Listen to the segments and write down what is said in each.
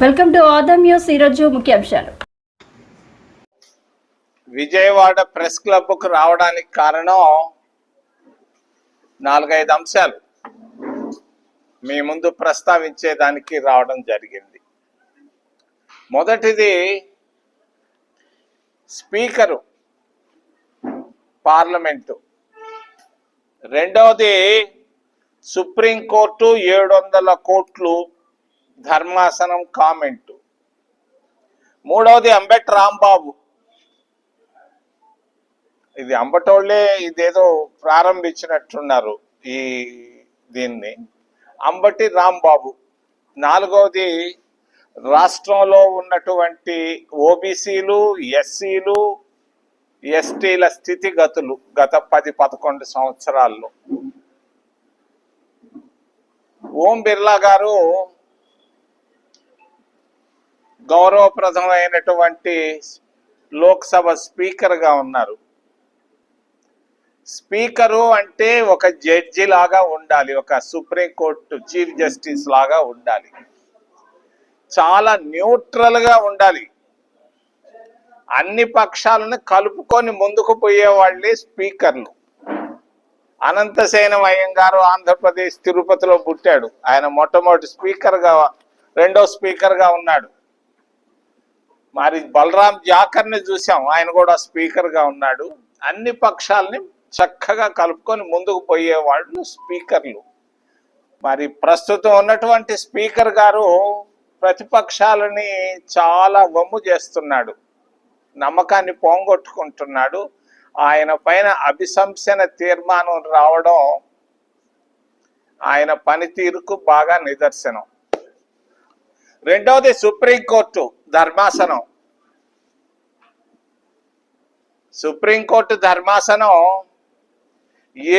Welcome to Adam news ఈరోజు ముఖ్యాంశాలు. Vijayawada press క్లబ్కు రావడానికి కారణం నాలుగైదు అంశాలు. మీ ముందు ప్రస్తావించేదానికి రావడం జరిగింది. మొదటిది స్పీకరు పార్లమెంటు. రెండవది సుప్రీంకోర్టు ఏడు వందల కోట్లు ధర్మాసనం కామెంటు. మూడవది అంబెట్ రాంబాబు. ఇది అంబటోళ్ళే ఇదేదో ప్రారంభించినట్టున్నారు ఈ దీన్ని. అంబటి రాంబాబు. నాలుగవది రాష్ట్రంలో ఉన్నటువంటి ఓబీసీలు ఎస్సీలు ఎస్టీల స్థితిగతులు గత పది పదకొండు సంవత్సరాల్లో. ఓం బిర్లా గారు గౌరవప్రదమైనటువంటి లోక్సభ స్పీకర్గా ఉన్నారు. స్పీకరు అంటే ఒక జడ్జి లాగా ఉండాలి ఒక సుప్రీంకోర్టు చీఫ్ జస్టిస్ లాగా ఉండాలి. చాలా న్యూట్రల్గా ఉండాలి. అన్ని పక్షాలను కలుపుకొని ముందుకు పోయేవాళ్ళే స్పీకర్లు. అనంతసేనం అయ్యంగారు ఆంధ్రప్రదేశ్ తిరుపతిలో పుట్టాడు. ఆయన మొట్టమొదటి స్పీకర్గా రెండో స్పీకర్గా ఉన్నాడు. మరి బలరాం జాకర్ని చూసాం. ఆయన కూడా స్పీకర్గా ఉన్నాడు. అన్ని పక్షాలని చక్కగా కలుపుకొని ముందుకు పోయేవాళ్ళు స్పీకర్లు. మరి ప్రస్తుతం ఉన్నటువంటి స్పీకర్ గారు ప్రతిపక్షాలని చాలా వమ్ము చేస్తున్నాడు. నమ్మకాన్ని పోంగొట్టుకుంటున్నాడు. ఆయన పైన అభిశంసన తీర్మానం రావడం ఆయన పనితీరుకు బాగా నిదర్శనం. రెండవది సుప్రీంకోర్టు ధర్మాసనం. సుప్రీంకోర్టు ధర్మాసనం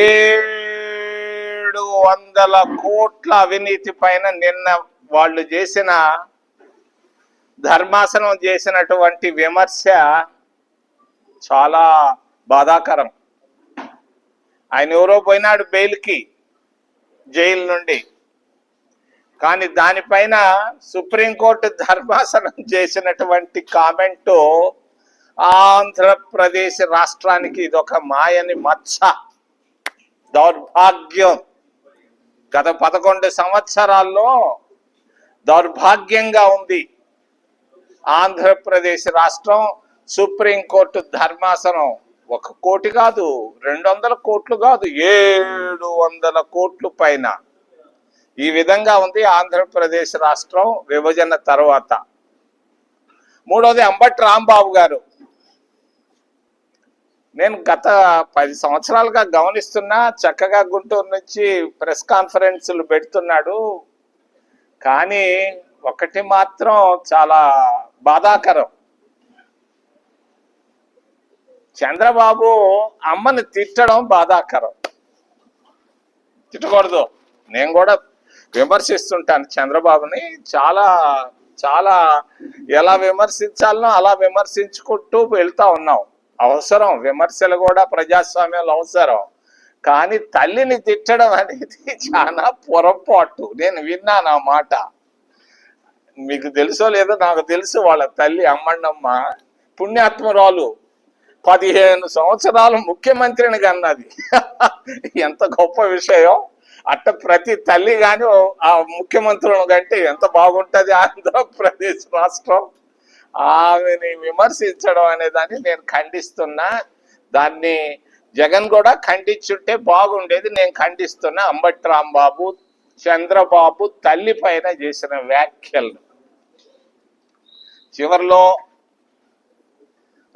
ఏడు వందల కోట్ల అవినీతి పైన నిన్న వాళ్ళు చేసిన ధర్మాసనం చేసినటువంటి విమర్శ చాలా బాధాకరం. ఆయన ఎవరో పోయినాడు బెయిల్కి జైలు నుండి. కానీ దానిపైన సుప్రీంకోర్టు ధర్మాసనం చేసినటువంటి కామెంటు ఆంధ్రప్రదేశ్ రాష్ట్రానికి ఇదొక మాయని మచ్చ. దౌర్భాగ్యం. గత పదకొండు సంవత్సరాల్లో దౌర్భాగ్యంగా ఉంది ఆంధ్రప్రదేశ్ రాష్ట్రం సుప్రీంకోర్టు ధర్మాసనం. ఒక కోటి కాదు రెండు వందల కోట్లు కాదు ఏడు వందల కోట్లు పైన. ఈ విధంగా ఉంది ఆంధ్రప్రదేశ్ రాష్ట్రం విభజన తర్వాత. మూడోది అంబట్ రాంబాబు గారు. నేను గత పది సంవత్సరాలుగా గమనిస్తున్నా చక్కగా గుంటూరు నుంచి ప్రెస్ కాన్ఫరెన్సులు పెడుతున్నాడు. కానీ ఒకటి మాత్రం చాలా బాధాకరం. చంద్రబాబు అమ్మని తిట్టడం బాధాకరం. తిట్టకూడదు. నేను కూడా విమర్శిస్తుంటాను. చంద్రబాబుని చాలా చాలా ఎలా విమర్శించాలనో అలా విమర్శించుకుంటూ వెళ్తా ఉన్నాం. అవసరం విమర్శలు కూడా ప్రజాస్వామ్యంలో అవసరం. కానీ తల్లిని తిట్టడం అనేది చాలా పొరపాటు. నేను విన్నాను ఆ మాట. మీకు తెలుసో లేదో నాకు తెలుసు వాళ్ళ తల్లి అమ్మండమ్మ పుణ్యాత్మరాలు. పదిహేను సంవత్సరాలు ముఖ్యమంత్రిని కన్నది. ఎంత గొప్ప విషయం. అట్ట ప్రతి తల్లి కానీ ఆ ముఖ్యమంత్రులను కంటే ఎంత బాగుంటది ఆంధ్రప్రదేశ్ రాష్ట్రం? ఆమెని విమర్శించడం అనే దాన్ని నేను ఖండిస్తున్నా. దాన్ని జగన్ కూడా ఖండించుంటే బాగుండేది నేను ఖండిస్తున్నా. అంబటి రాంబాబు చంద్రబాబు తల్లి పైన చేసిన వ్యాఖ్యలు. చివరిలో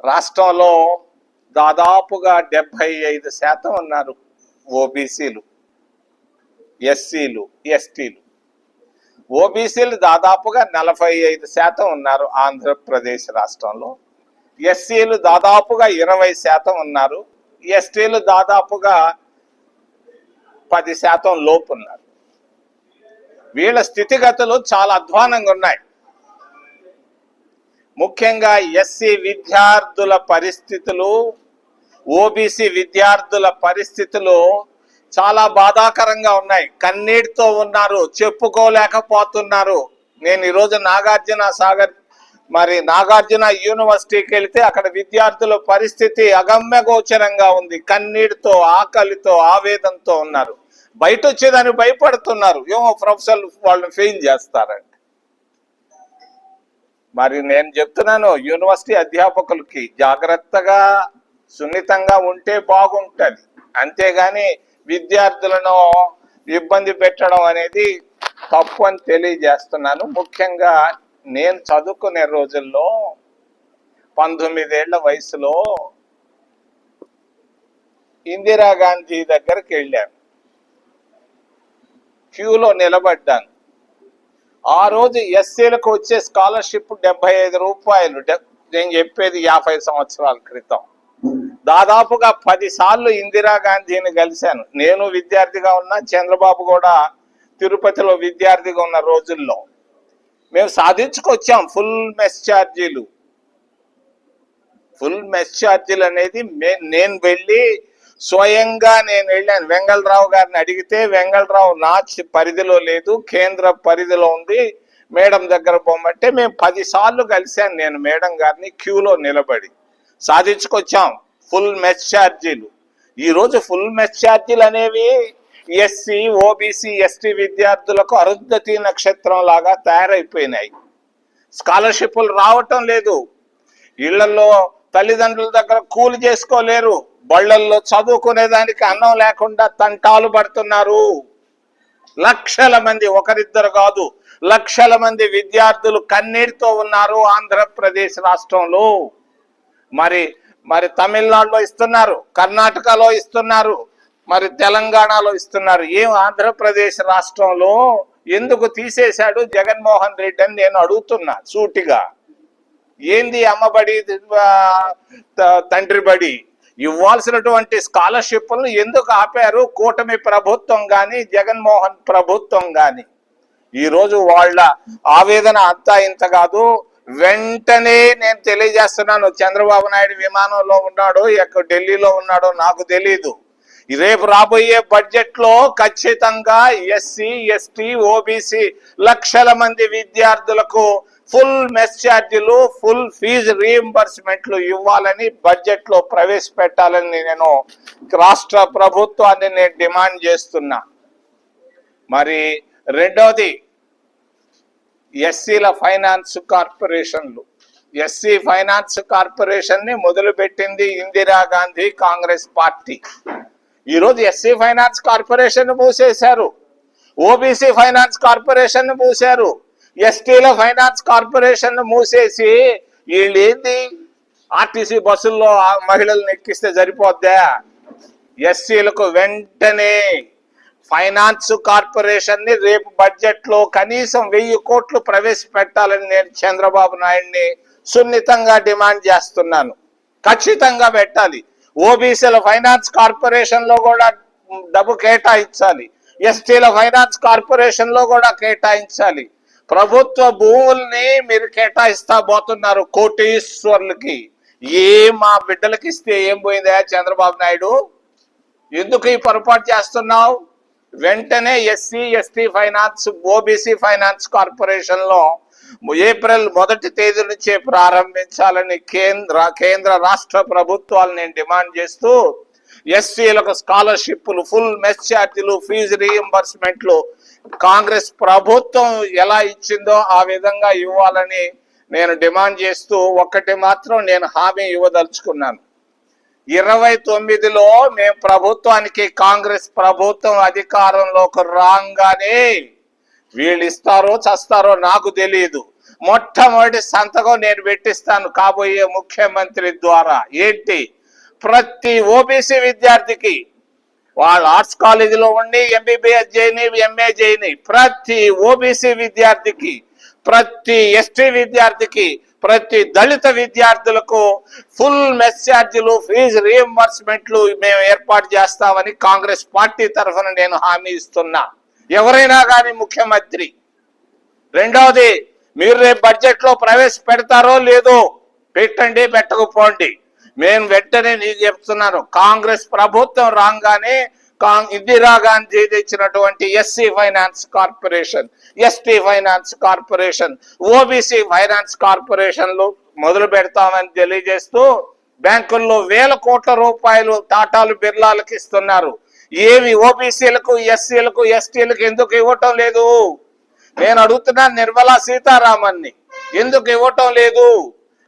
రాష్ట్రంలో దాదాపుగా డెబ్బై ఐదు శాతం ఉన్నారు ఓబీసీలు. ఎస్సీలు ఎస్టీలు. ఓబీసీలు దాదాపుగా నలభై ఐదు శాతం ఉన్నారు ఆంధ్రప్రదేశ్ రాష్ట్రంలో. ఎస్సీలు దాదాపుగా ఇరవై శాతం ఉన్నారు. ఎస్టీలు దాదాపుగా పది శాతం లోపు ఉన్నారు. వీళ్ళ స్థితిగతులు చాలా అధ్వానంగా ఉన్నాయి. ముఖ్యంగా ఎస్సీ విద్యార్థుల పరిస్థితులు ఓబీసీ విద్యార్థుల పరిస్థితులు చాలా బాధాకరంగా ఉన్నాయి. కన్నీటితో ఉన్నారు చెప్పుకోలేకపోతున్నారు. నేను ఈరోజు నాగార్జున సాగర్ మరి నాగార్జున యూనివర్సిటీకి వెళితే అక్కడ విద్యార్థుల పరిస్థితి అగమ్య గోచరంగా ఉంది. కన్నీటితో ఆకలితో ఆవేదంతో ఉన్నారు. బయట వచ్చేదాన్ని భయపడుతున్నారు. ఏమో ప్రొఫెసర్ వాళ్ళని ఫెయిల్ చేస్తారంట. మరి నేను చెప్తున్నాను యూనివర్సిటీ అధ్యాపకులకి జాగ్రత్తగా సున్నితంగా ఉంటే బాగుంటుంది. అంతేగాని విద్యార్థులను ఇబ్బంది పెట్టడం అనేది తప్పు అని తెలియజేస్తున్నాను. ముఖ్యంగా నేను చదువుకునే రోజుల్లో పంతొమ్మిదేళ్ళ వయసులో ఇందిరాగాంధీ దగ్గరికి వెళ్ళాను. క్యూలో నిలబడ్డాను. ఆ రోజు ఎస్సీలకు వచ్చే స్కాలర్షిప్ డెబ్బై ఐదు రూపాయలు. నేను చెప్పేది యాభై సంవత్సరాల క్రితం. దాదాపుగా పదిసార్లు ఇందిరాగాంధీని కలిశాను. నేను విద్యార్థిగా ఉన్నా చంద్రబాబు కూడా తిరుపతిలో విద్యార్థిగా ఉన్న రోజుల్లో. మేము సాధించుకొచ్చాం ఫుల్ మెస్ ఛార్జీలు. ఫుల్ మెస్ ఛార్జీలు అనేది మే- నేను వెళ్ళి స్వయంగా నేను వెళ్ళాను. వెంగళరావు గారిని అడిగితే వెంగళరావు నా పరిధిలో లేదు కేంద్ర పరిధిలో ఉంది మేడం దగ్గర పోమంటే మేము పదిసార్లు కలిశాను నేను మేడం గారిని క్యూలో నిలబడి. సాధించుకొచ్చాం. ఫుల్ మెస్ ఛార్జీలు. ఈరోజు ఫుల్ మెస్ ఛార్జీలు అనేవి ఎస్సీ ఓబీసీ ఎస్టీ విద్యార్థులకు అరుంధతి నక్షత్రం లాగా తయారైపోయినాయి. స్కాలర్షిప్లు రావటం లేదు. ఇళ్ళలో తల్లిదండ్రుల దగ్గర కూలి చేసుకోలేరు. బళ్ళల్లో చదువుకునే దానికి అన్నం లేకుండా తంటాలు పడుతున్నారు. లక్షల మంది ఒకరిద్దరు కాదు లక్షల మంది విద్యార్థులు కన్నీటితో ఉన్నారు ఆంధ్రప్రదేశ్ రాష్ట్రంలో. మరి మరి తమిళనాడులో ఇస్తున్నారు కర్ణాటకలో ఇస్తున్నారు మరి తెలంగాణలో ఇస్తున్నారు. ఏం ఆంధ్రప్రదేశ్ రాష్ట్రంలో ఎందుకు తీసేశాడు జగన్మోహన్ రెడ్డి అని నేను అడుగుతున్నా సూటిగా. ఏంది అమ్మబడి తండ్రి బడి ఇవ్వాల్సినటువంటి స్కాలర్షిప్లను ఎందుకు ఆపారు? కూటమి ప్రభుత్వం గాని జగన్మోహన్ ప్రభుత్వం గాని. ఈరోజు వాళ్ళ ఆవేదన అంతా ఇంత కాదు. వెంటనే నేను తెలియజేస్తున్నాను చంద్రబాబు నాయుడు విమానంలో ఉన్నాడు ఎక్కడ ఢిల్లీలో ఉన్నాడో నాకు తెలీదు. రేపు రాబోయే బడ్జెట్లో ఖచ్చితంగా ఎస్సీ ఎస్టీ ఓబీసీ లక్షల మంది విద్యార్థులకు ఫుల్ మెస్ ఛార్జీలు ఫుల్ ఫీజు రీఎంబర్స్మెంట్లు ఇవ్వాలని బడ్జెట్లో ప్రవేశపెట్టాలని నేను రాష్ట్ర ప్రభుత్వాన్ని నేను డిమాండ్ చేస్తున్నా. మరి రెండవది ఎస్సీల ఫైనాన్స్ కార్పొరేషన్లు. ఎస్సీ ఫైనాన్స్ కార్పొరేషన్ని మొదలుపెట్టింది ఇందిరాగాంధీ కాంగ్రెస్ పార్టీ. ఈరోజు ఎస్సీ ఫైనాన్స్ కార్పొరేషన్ మూసేశారు. ఓబీసీ ఫైనాన్స్ కార్పొరేషన్ మూసారు ఎస్టీల ఫైనాన్స్ కార్పొరేషన్ మూసేసి వీళ్ళు ఏంది ఆర్టీసీ బస్సుల్లో ఆ మహిళలను ఎక్కిస్తే సరిపోద్దా? ఎస్సీలకు వెంటనే ఫైనాన్స్ కార్పొరేషన్ని రేపు బడ్జెట్లో కనీసం వెయ్యి కోట్లు ప్రవేశపెట్టాలని నేను చంద్రబాబు నాయుడిని సున్నితంగా డిమాండ్ చేస్తున్నాను. ఖచ్చితంగా పెట్టాలి. ఓబీసీల ఫైనాన్స్ కార్పొరేషన్లో కూడా డబ్బు కేటాయించాలి. ఎస్టీల ఫైనాన్స్ కార్పొరేషన్లో కూడా కేటాయించాలి. ప్రభుత్వ భూముల్ని మీరు కేటాయిస్తా పోతున్నారు కోటీశ్వర్లకి. ఏ మా బిడ్డలకి ఇస్తే ఏం పోయిందా చంద్రబాబు నాయుడు? ఎందుకు ఈ పొరపాటు చేస్తున్నావు? వెంటనే SC ST finance OBC finance కార్పొరేషన్లో ఏప్రిల్ మొదటి తేదీ నుంచే ప్రారంభించాలని కేంద్ర కేంద్ర రాష్ట్ర ప్రభుత్వాలు నేను డిమాండ్ చేస్తూ ఎస్సీలకు స్కాలర్షిప్లు ఫుల్ మెస్ ఛార్జీలు ఫీజు రీఎంబర్స్మెంట్లు కాంగ్రెస్ ప్రభుత్వం ఎలా ఇచ్చిందో ఆ విధంగా ఇవ్వాలని నేను డిమాండ్ చేస్తూ ఒక్కటి మాత్రం నేను హామీ ఇవ్వదలుచుకున్నాను. ఇరవై తొమ్మిదిలో మేము ప్రభుత్వానికి కాంగ్రెస్ ప్రభుత్వం అధికారంలోకి రాగానే వీళ్ళు ఇస్తారో చస్తారో నాకు తెలియదు మొట్టమొదటి సంతకం నేను పెట్టిస్తాను కాబోయే ముఖ్యమంత్రి ద్వారా. ఏంటి? ప్రతి ఓబీసీ విద్యార్థికి వాళ్ళ ఆర్ట్స్ కాలేజీలో ఉండి ఎంబీబీఎస్ చేయని ఎంఏ చేయని ప్రతి ఓబీసీ విద్యార్థికి ప్రతి ఎస్టీ విద్యార్థికి ప్రతి దళిత విద్యార్థులకు ఫుల్ మెస్ ఛార్జీలు ఫీజు రీఎంబర్స్మెంట్లు మేము ఏర్పాటు చేస్తామని కాంగ్రెస్ పార్టీ తరఫున నేను హామీ ఇస్తున్నా. ఎవరైనా కానీ ముఖ్యమంత్రి రెండవది మీరు రేపు బడ్జెట్లో ప్రవేశపెడతారో లేదో పెట్టండి పెట్టకపోండి. మేము వెంటనే నీకు చెప్తున్నాను కాంగ్రెస్ ప్రభుత్వం రాగానే ఇందిరా గాంధీ తెచ్చినటువంటి SC finance corporation ST finance corporation OBC finance కార్పొరేషన్లు మొదలు పెడతామని తెలియజేస్తూ బ్యాంకుల్లో వేల కోట్ల రూపాయలు టాటాలు బిర్లాలకు ఇస్తున్నారు. ఏవి ఓబీసీలకు ఎస్సీలకు ఎస్టీలకు ఎందుకు ఇవ్వటం లేదు? నేను అడుగుతున్నా నిర్మలా సీతారామన్ని ఎందుకు ఇవ్వటం లేదు?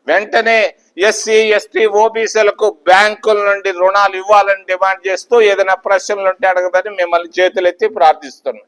వెంటనే ఎస్సీ ఎస్టీ ఓబీసీలకు బ్యాంకుల నుండి రుణాలు ఇవ్వాలని డిమాండ్ చేస్తూ ఏదైనా ప్రశ్నలు ఉంటే అడగదని మిమ్మల్ని చేతులెత్తి ప్రార్థిస్తున్నాం.